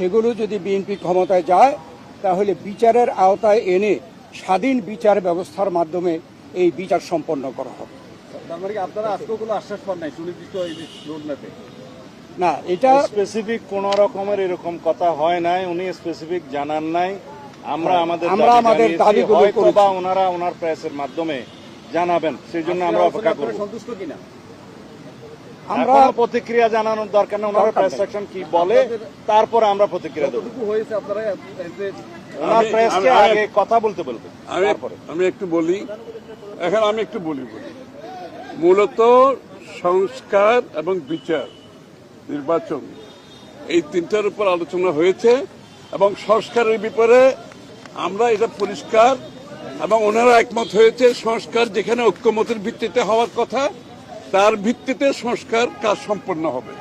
সেগুলো যদি বিএনপি ক্ষমতায় যায় তাহলে বিচারের আওতায় এনে স্বাধীন বিচার ব্যবস্থার মাধ্যমে এই বিচার সম্পন্ন করা হবে। মানে না এটা স্পেসিফিক কোন রকমের এরকম কথা হয় নাই উনি স্পেসিফিক জানান নাই। আমরা আমাদের আমরা দাবি আমাদের দাবিগুলো ওনারা ওনার প্রেসের মাধ্যমে জানাবেন সেই জন্য আমরা অপেক্ষা করব। সন্তুষ্ট কিনা? আমরা প্রতিক্রিয়া জানানোর দরকার নেই। ওনার প্রেস সেকশন কি বলে তারপরে আমরা প্রতিক্রিয়া দেবো। হয়েছে আপনারা ওনার আমি- প্রেসকে আগে কথা বলতে বলবে আমি তারপরে। আমি একটু বলি এখন আমি একটু বলি বলি। মূলত সংস্কার এবং বিচার নির্বাচন এই তিনটার উপর আলোচনা হয়েছে এবং সংস্কারের ব্যাপারে আমরা এটা পরিষ্কার এবং ওনারা একমত হয়েছে সংস্কার যেখানে ঐক্যমতের ভিত্তিতে হওয়ার কথা তার ভিত্তিতে সংস্কার কাজ সম্পন্ন হবে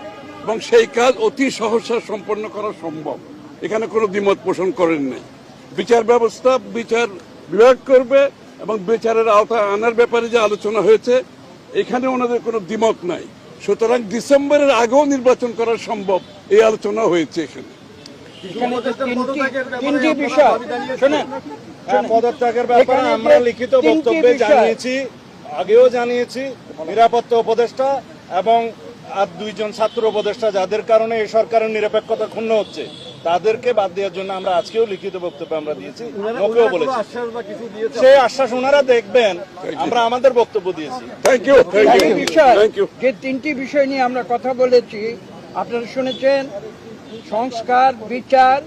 এবং সেই কাজ অতি সহসা সম্পন্ন করা সম্ভব। এখানে কোনো দ্বিমত পোষণ করেন নাই। বিচার ব্যবস্থা বিচার বিভাগ করবে এবং বিচারের আওতায় আনার ব্যাপারে যে আলোচনা হয়েছে এখানে ওনাদের কোনো দ্বিমত নাই। সুতরাং ডিসেম্বরের আগেও নির্বাচন করা সম্ভব এই আলোচনা হয়েছে এখানে। পদত্যাগের ব্যাপারে হ্যাঁ, পদত্যাগের ব্যাপারে এখানে আমরা লিখিত বক্তব্যে জানিয়েছি। আগেও জানিয়েছি নিরাপত্তা উপদেষ্টা এবং আর দুইজন ছাত্র উপদেষ্টা যাদের কারণে এই সরকারের নিরপেক্ষতা ক্ষুণ্ণ হচ্ছে তাদেরকে বাদ দেওয়ার জন্য আমরা আজকেও লিখিত বক্তব্য আমরা দিয়েছি ওকেও বলেছি। আশ্বাস বা কিছু দিয়েছে? সেই আশ্বাস ওনারা দেখবেন আমরা আমাদের বক্তব্য দিয়েছি। যে তিনটি বিষয় নিয়ে আমরা কথা বলেছি আপনারা শুনেছেন সংস্কার বিচার